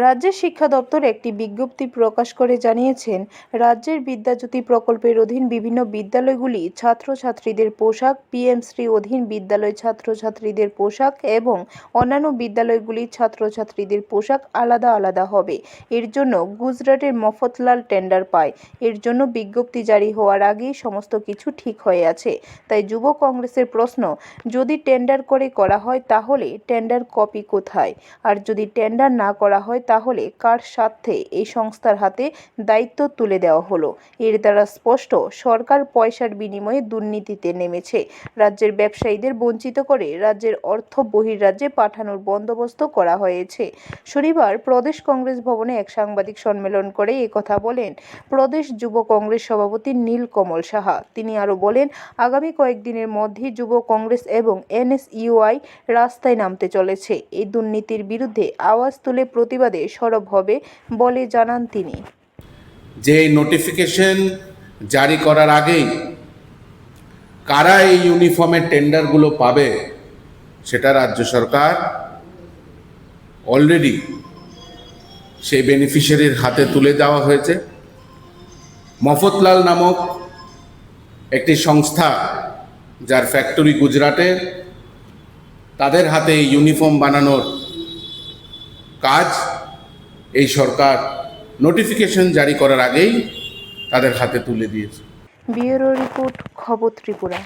রাজ্যের শিক্ষা দপ্তর একটি বিজ্ঞপ্তি প্রকাশ করে জানিয়েছেন, রাজ্যের বিদ্যাজ্যোতি প্রকল্পের অধীন বিভিন্ন বিদ্যালয়গুলি ছাত্রছাত্রীদের পোশাক পিএমশ্রী অধীন বিদ্যালয় ছাত্রছাত্রীদের পোশাক এবং অন্যান্য বিদ্যালয়গুলির ছাত্রছাত্রীদের পোশাক আলাদা আলাদা হবে। এর জন্য গুজরাটের মফতলাল টেন্ডার পায়। এর জন্য বিজ্ঞপ্তি জারি হওয়ার আগেই সমস্ত কিছু ঠিক হয়ে আছে। তাই যুব কংগ্রেসের প্রশ্ন, যদি টেন্ডার করে করা হয় তাহলে টেন্ডার কপি কোথায়? আর যদি টেন্ডার না করা হয় তাহলে কার স্বার্থে এই সংস্থার হাতে দায়িত্ব তুলে দেওয়া হলো? এর দ্বারা স্পষ্ট, সরকার পয়সার বিনিময়ে দুর্নীতিতে নেমেছে। রাজ্যের ব্যবসায়ীদের বঞ্চিত করে রাজ্যের অর্থ বহির্রাজ্যে পাঠানোর বন্দোবস্ত করা হয়েছে। শনিবার প্রদেশ কংগ্রেস ভবনে এক সাংবাদিক সম্মেলন করে কথা বলেন প্রদেশ যুব কংগ্রেস সভাপতি নীলকমল সাহা। তিনি আরও বলেন, আগামী কয়েকদিনের মধ্যেই যুব কংগ্রেস এবং এনএসইউআই রাস্তায় নামতে চলেছে। এই দুর্নীতির বিরুদ্ধে আওয়াজ তুলে প্রতিবাদে সরব হবে বলে জানান তিনি। যে নোটিফিকেশন জারি করার আগেই কারা এই ইউনিফর্মের টেন্ডারগুলো পাবে, সেটা রাজ্য সরকার অলরেডি সেই বেনিফিশিয়ারির হাতে তুলে দেওয়া হয়েছে। মফতলাল নামক একটি সংস্থা যার ফ্যাক্টরি গুজরাটে, তাদের হাতে ইউনিফর্ম বানানোর কাজ, এই সরকার নোটিফিকেশন জারি করার আগেই তাদের হাতে তুলে দিয়েছে। ব্যুরো রিপোর্ট, খবর ত্রিপুরা।